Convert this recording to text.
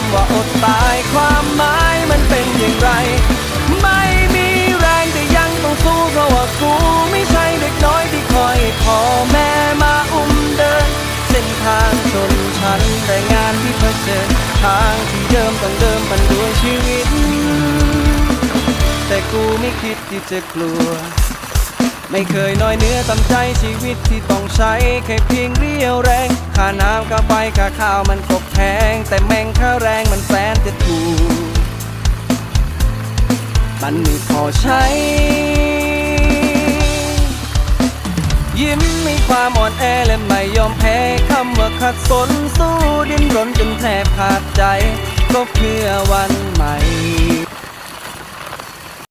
ำว่าอดตายความหมายมันเป็นอย่างไร ไม่มีแรงแต่ยังต้องสู้เพราะว่ากูไม่ใช่เด็กน้อยที่คอยพ่อแม่มาอุ้มเดิน เส้นทางชนชั้นแรงงานที่เผชิญทางที่เดิมต้องเดิมมันด้วยชีวิต แต่กูไม่คิดที่จะกลัว ไม่เคยน้อยเนื้อตำใจชีวิตที่ต้องใช้แค่เพียงเรียวแรง น้ำค่าไฟค่าข้าวมันก็แพงแต่แมงค่าแรงมันแสนจะถูก มันไม่พอใช้ ยิ้มมีความอ่อนแอและไม่ยอมแพ้คำว่าขัดสนสู้ดิ้นรนจนแทบขาดใจ ก็เพื่อวันใหม่